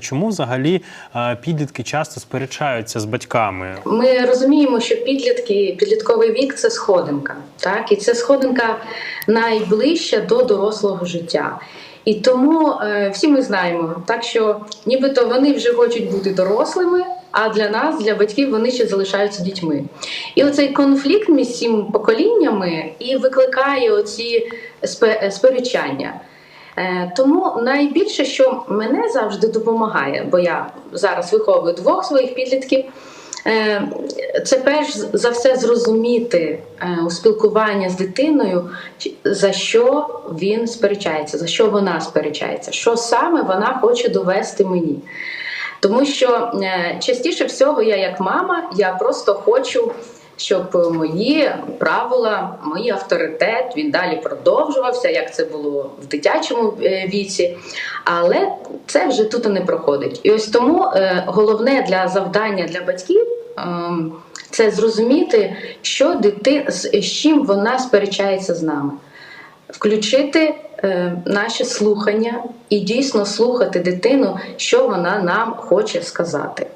Чому взагалі е, підлітки часто сперечаються з батьками? Ми розуміємо, що підлітки, підлітковий вік це сходинка, так і це сходинка найближча до дорослого життя. І тому е, всі ми знаємо, так що нібито вони вже хочуть бути дорослими, а для нас, для батьків, вони ще залишаються дітьми. І оцей конфлікт між цими поколіннями і викликає оці спе- сперечання. Е, Тому найбільше, що мене завжди допомагає, бо я зараз виховую двох своїх підлітків. е, Це перш за все зрозуміти е, у спілкуванні з дитиною, за що він сперечається, за що вона сперечається, що саме вона хоче довести мені. Тому що частіше всього я, як мама, я просто хочу, щоб мої правила, мій авторитет він далі продовжувався, як це було в дитячому е, віці. Але це вже тут і не проходить. І ось тому е, головне для завдання для батьків. ем, Це зрозуміти, що дити... з чим вона сперечається з нами включити е, наші слухання і дійсно слухати дитину, що вона нам хоче сказати.